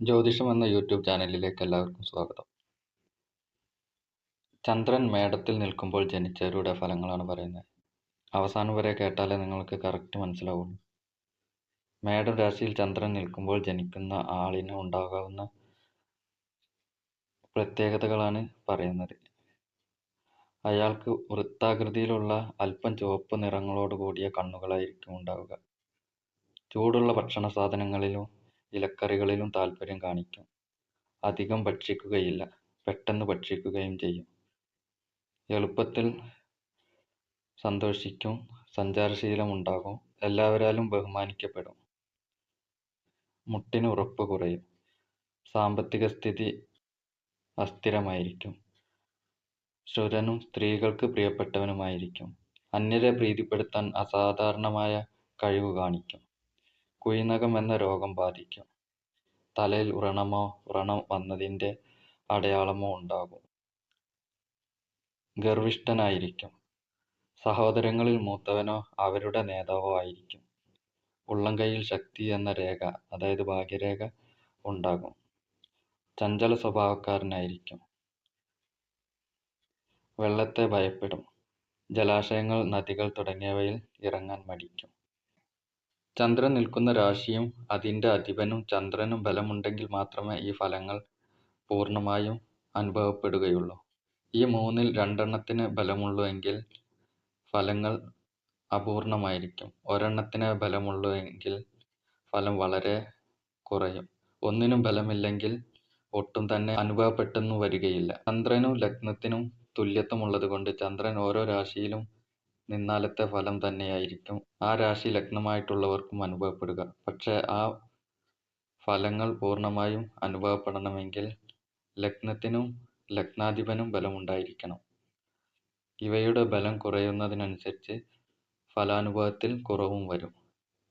ജ്യോതിഷം എന്ന യൂട്യൂബ് ചാനലിലേക്ക് എല്ലാവർക്കും സ്വാഗതം. ചന്ദ്രൻ മേടത്തിൽ നിൽക്കുമ്പോൾ ജനിച്ചവരുടെ ഫലങ്ങളാണ് പറയുന്നത്. അവസാനം വരെ കേട്ടാലേ നിങ്ങൾക്ക് കറക്റ്റ് മനസ്സിലാവുള്ളൂ. മേടം രാശിയിൽ ചന്ദ്രൻ നിൽക്കുമ്പോൾ ജനിക്കുന്ന ആളിന് ഉണ്ടാകാവുന്ന പ്രത്യേകതകളാണ് പറയുന്നത്. അയാൾക്ക് വൃത്താകൃതിയിലുള്ള അല്പം ചുവപ്പ് നിറങ്ങളോട് കൂടിയ കണ്ണുകളായിരിക്കും ഉണ്ടാവുക. ചൂടുള്ള ഭക്ഷണ സാധനങ്ങളിലും ഇലക്കറികളിലും താല്പര്യം കാണിക്കും. അധികം ഭക്ഷിക്കുകയില്ല. പെട്ടെന്ന് ഭക്ഷിക്കുകയും ചെയ്യും. എളുപ്പത്തിൽ സന്തോഷിക്കും. സഞ്ചാരശീലമുണ്ടാകും. എല്ലാവരാലും ബഹുമാനിക്കപ്പെടും. മുട്ടിന് ഉറപ്പ് കുറയും. സാമ്പത്തിക സ്ഥിതി അസ്ഥിരമായിരിക്കും. ശുരനും സ്ത്രീകൾക്ക് പ്രിയപ്പെട്ടവനുമായിരിക്കും. അന്യരെ പ്രീതിപ്പെടുത്താൻ അസാധാരണമായ കഴിവ് കാണിക്കും. കുഴിനഖം എന്ന രോഗം ബാധിക്കും. തലയിൽ വ്രണമോ വ്രണം വന്നതിന്റെ അടയാളമോ ഉണ്ടാകും. ഗർവിഷ്ഠനായിരിക്കും. സഹോദരങ്ങളിൽ മൂത്തവനോ അവരുടെ നേതാവോ ആയിരിക്കും. ഉള്ളംകൈയിൽ ശക്തി എന്ന രേഖ അതായത് ഭാഗ്യരേഖ ഉണ്ടാകും. ചഞ്ചല സ്വഭാവക്കാരനായിരിക്കും. വെള്ളത്തെ ഭയപ്പെടും. ജലാശയങ്ങൾ നദികൾ തുടങ്ങിയവയിൽ ഇറങ്ങാൻ മടിക്കും. ചന്ദ്രൻ നിൽക്കുന്ന രാശിയും അതിന്റെ അധിപനും ചന്ദ്രനും ബലമുണ്ടെങ്കിൽ മാത്രമേ ഈ ഫലങ്ങൾ പൂർണമായും അനുഭവപ്പെടുകയുള്ളൂ. ഈ മൂന്നിൽ രണ്ടെണ്ണത്തിന് ബലമുള്ളൂ എങ്കിൽ ഫലങ്ങൾ അപൂർണമായിരിക്കും. ഒരെണ്ണത്തിന് ബലമുള്ളൂ എങ്കിൽ ഫലം വളരെ കുറയും. ഒന്നിനും ബലമില്ലെങ്കിൽ ഒട്ടും തന്നെ അനുഭവപ്പെട്ടെന്നു വരികയില്ല. ചന്ദ്രനും ലഗ്നത്തിനും തുല്യത്വമുള്ളത് കൊണ്ട് ചന്ദ്രൻ ഓരോ രാശിയിലും നിന്നാലത്തെ ഫലം തന്നെയായിരിക്കും. ആ രാശി ലഗ്നമായിട്ടുള്ളവർക്കും അനുഭവപ്പെടുക. പക്ഷേ ആ ഫലങ്ങൾ പൂർണമായും അനുഭവപ്പെടണമെങ്കിൽ ലഗ്നത്തിനും ലഗ്നാധിപനും ബലമുണ്ടായിരിക്കണം. ഇവയുടെ ബലം കുറയുന്നതിനനുസരിച്ച് ഫലാനുഭവത്തിൽ കുറവും വരും.